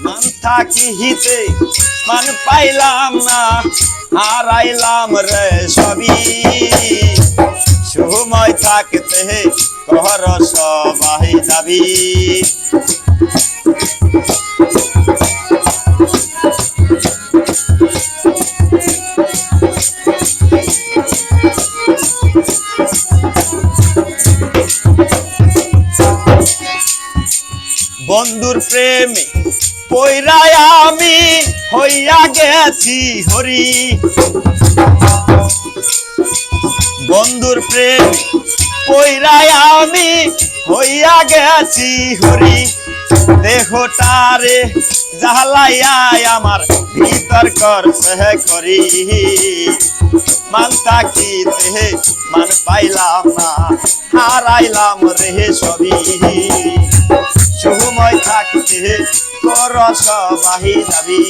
মান থাকি হিতে মান পাইলাম না হারাইলাম রে সবই। সময় থাকতে কর সবাই দাবি। বন্ধুর প্রেমে আমি হইয়া গেছি হরি। বন্ধুর প্রেম পৈরায় আমি হইয়া গেছি হরি। দেহটারে জালাইয়াই আমার ভিতর কর সহ করি মান দেহে মান পাইলাম না, হারাইলাম রে সবই। থাকতে কর সবাহি যাবি।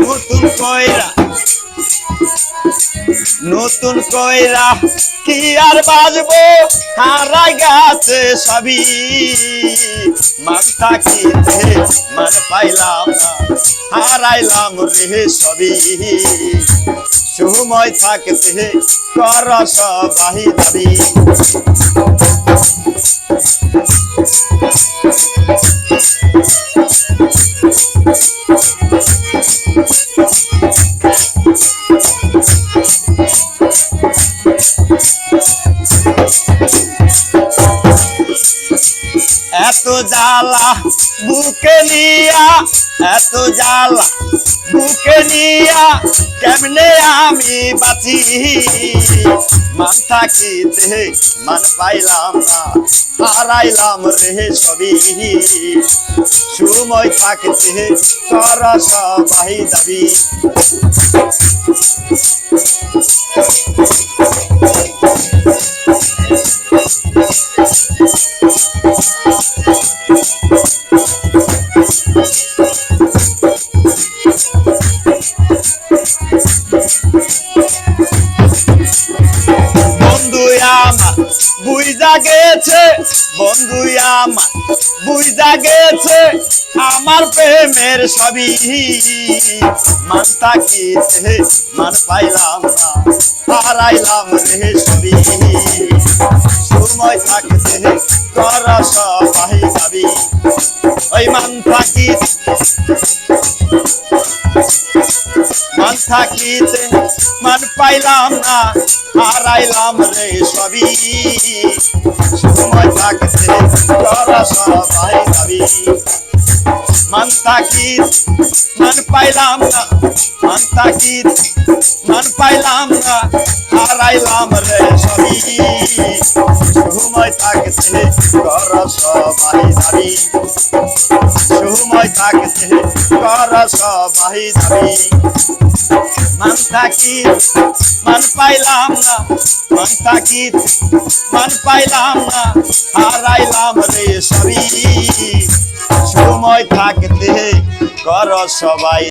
নতুন কইরা নতুন কইরা কি আর বাজবো? হারাই গেছে সবই মান থাকিতে মান পাইলাম না, হারাইলাম রে সবই। সময় থাকতে কর সবাই দাবি। এত জ্বালা বুকে নিয়া, এত জ্বালা বুকে নিয়া, কেমনে আমি বাঁচি? মান থাকিতে মান পাইলাম না, হারাইলাম রে সবই। সময় থাকতে কর সবাই দাবি। বুঝা গেছে। বন্ধু আমার বুঝা গেছে। আমার প্রেমের সবই। মান থাকিতে মান পাইলাম না। হারাইলাম রে সবই সময় থাকতে কর সবাই যাবি ওই মান থাকিস। মান থাকিতে মান পাইলাম না, হারাইলাম রে সবই সময় থাকতে তোরা সবাই যাবি মান থাকিত মান পাইলাম না। মান থাকিত মান পাইলাম না। হারাইলাম রে সবই। সময় থাকতে তোরা সবাই যাবি সময় থাকতে কর সবাই যাবি মান থাকি মান পাইলাম না। মান থাকি মান পাইলাম না। হারাইলাম রে সবই। সময় থাকতে কর সবাই